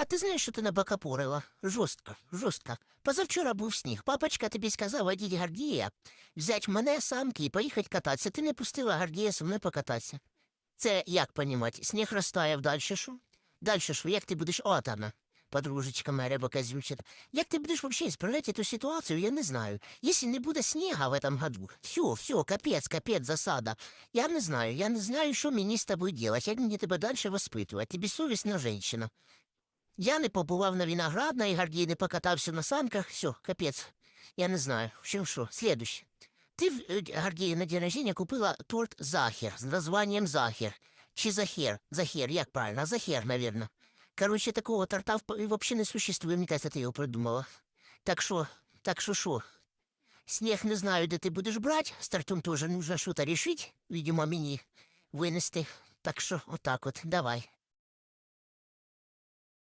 А ти знаєш, що ти набакапурила? Жорстко, жорстко. Позавчора був сніг. Папочка тобі сказав водіть Гордія, взять мене самки і поїхати кататися. Ти не пустила Гордія со мною покататися. Це як понімати? Сніг розтаяв далі що? Далі що? Як ти будеш отана? Подружечка моя рибака звучит. Як ти будеш вообще исправлять эту ситуацию, я не знаю. Если не буде снега в этом году, все, все, капець, капець, засада. Я не знаю, я не знаю, що мені з тобою делать, як мені тебе далі воспитувати. Тобі совісна женщина. Я не побував на виноградной, Гордій не покатався на санках, все, капець. Я не знаю. В общем, що, следующее. Ти, в, Гордій, на день рождения купила торт Захер з названием Захер. Чи Захер? Захер, як правильно? Захер, наверное. Короче, такого торта вообще не существует, мне кажется, ты его придумала. Так що, так що що? Снег не знаю, де ти будеш брати, з тортом теж нужно що-то рішити, видимо, мені винести. Так що, отак от, давай.